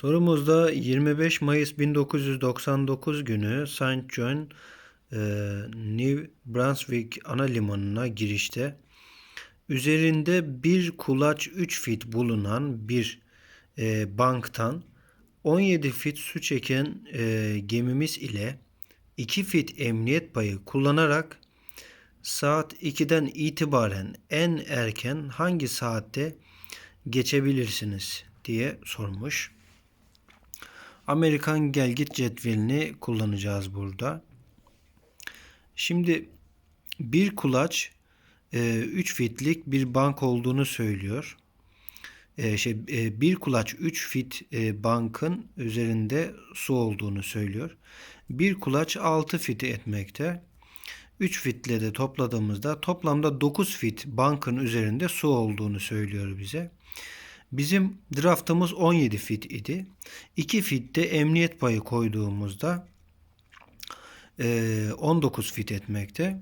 Sorumuzda 25 Mayıs 1999 günü St. John, e, New Brunswick ana limanına girişte üzerinde bir kulaç 3 fit bulunan bir e, banktan 17 fit su çeken e, gemimiz ile 2 fit emniyet payı kullanarak saat 2'den itibaren en erken hangi saatte geçebilirsiniz diye sormuş. Amerikan gelgit cetvelini kullanacağız burada. Şimdi bir kulaç 3 fitlik bir bank olduğunu söylüyor. E, şey e, bir kulaç 3 fit e, bankın üzerinde su olduğunu söylüyor. Bir kulaç 6 fit etmekte. 3 fitle de topladığımızda toplamda 9 fit bankın üzerinde su olduğunu söylüyor bize. Bizim draftımız 17 fit idi. 2 fitte emniyet payı koyduğumuzda 19 fit etmekte.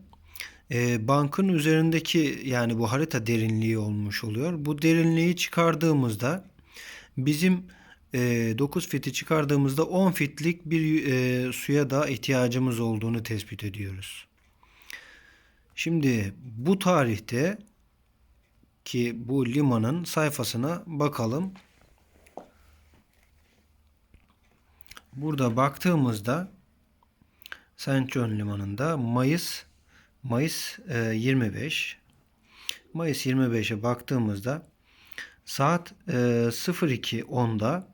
Bankın üzerindeki yani bu harita derinliği olmuş oluyor. Bu derinliği çıkardığımızda bizim 9 fiti çıkardığımızda 10 fitlik bir suya da ihtiyacımız olduğunu tespit ediyoruz. Şimdi bu tarihte ki bu limanın sayfasına bakalım. Burada baktığımızda. John limanında Mayıs Mayıs 25 Mayıs 25'e baktığımızda saat 02.10'da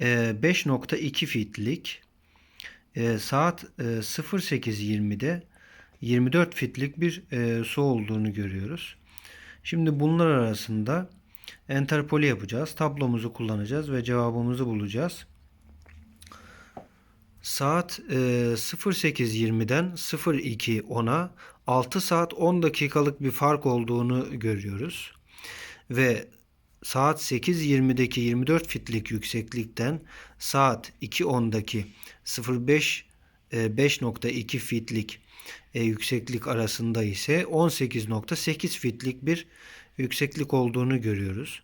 5.2 fitlik saat 08.20'de 24 fitlik bir su olduğunu görüyoruz. Şimdi bunlar arasında enterpoli yapacağız. Tablomuzu kullanacağız ve cevabımızı bulacağız. Saat e, 08.20'den 02.10'a 6 saat 10 dakikalık bir fark olduğunu görüyoruz. Ve saat 8.20'deki 24 fitlik yükseklikten saat 2.10'daki 05 5.2 fitlik e, yükseklik arasında ise 18.8 fitlik bir yükseklik olduğunu görüyoruz.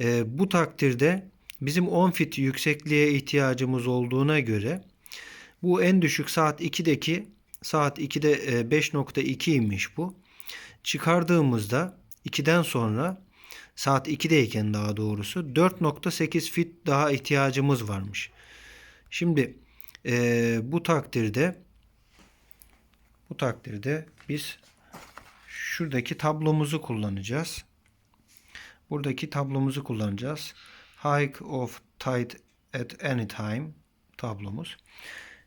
E, bu takdirde bizim 10 fit yüksekliğe ihtiyacımız olduğuna göre bu en düşük saat 2'deki saat 2'de e, 5.2'ymiş bu. Çıkardığımızda 2'den sonra saat 2'deyken daha doğrusu 4.8 fit daha ihtiyacımız varmış. Şimdi e, bu takdirde bu takdirde biz şuradaki tablomuzu kullanacağız. Buradaki tablomuzu kullanacağız. Hike of tide at any time tablomuz.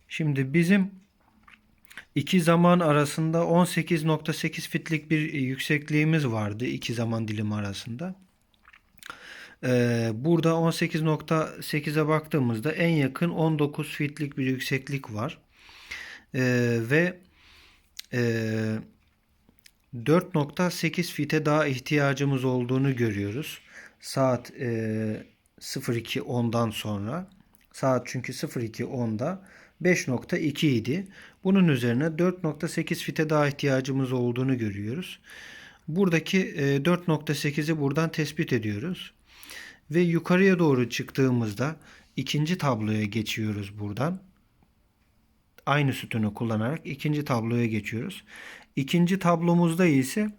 Şimdi bizim iki zaman arasında 18.8 fitlik bir yüksekliğimiz vardı iki zaman dilimi arasında. Ee, burada 18.8'e baktığımızda en yakın 19 fitlik bir yükseklik var. Ee, ve 4.8 fite daha ihtiyacımız olduğunu görüyoruz. Saat e, 02.10'dan sonra. Saat çünkü 02.10'da 5.2 idi. Bunun üzerine 4.8 fite daha ihtiyacımız olduğunu görüyoruz. Buradaki 4.8'i buradan tespit ediyoruz. Ve yukarıya doğru çıktığımızda ikinci tabloya geçiyoruz buradan aynı sütunu kullanarak ikinci tabloya geçiyoruz. İkinci tablomuzda ise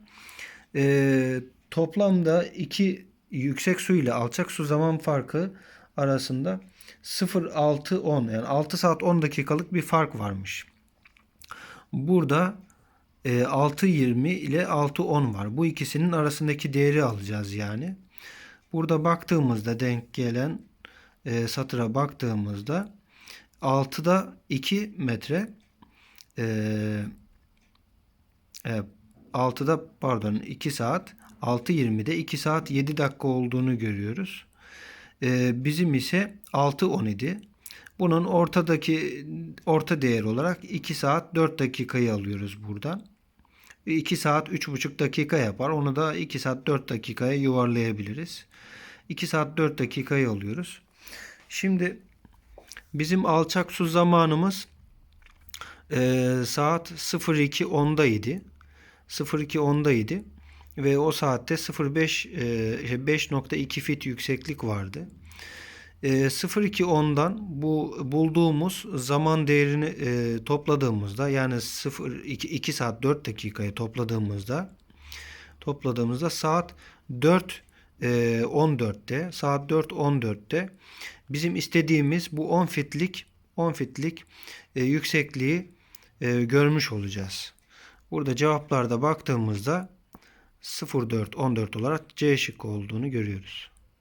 e, toplamda iki yüksek su ile alçak su zaman farkı arasında 0-6-10 yani 6 saat 10 dakikalık bir fark varmış. Burada e, 6-20 ile 6-10 var. Bu ikisinin arasındaki değeri alacağız yani. Burada baktığımızda denk gelen e, satıra baktığımızda 6'da 2 metre ee, e, 6'da pardon 2 saat 6.20'de 2 saat 7 dakika olduğunu görüyoruz. E, bizim ise 6.10 idi. Bunun ortadaki orta değer olarak 2 saat 4 dakikayı alıyoruz buradan. 2 saat 3,5 dakika yapar. Onu da 2 saat 4 dakikaya yuvarlayabiliriz. 2 saat 4 dakikayı alıyoruz. Şimdi Bizim alçak su zamanımız e, saat 02.10'daydı. 02.10'daydı ve o saatte 05 e, 5.2 fit yükseklik vardı. E, 02.10'dan bu bulduğumuz zaman değerini e, topladığımızda yani 0 2, 2 saat 4 dakikayı topladığımızda topladığımızda saat 4 e, 14'te saat 4 14'te bizim istediğimiz bu 10 fitlik 10 fitlik e, yüksekliği e, görmüş olacağız. Burada cevaplarda baktığımızda 04 14 olarak C şıkkı olduğunu görüyoruz.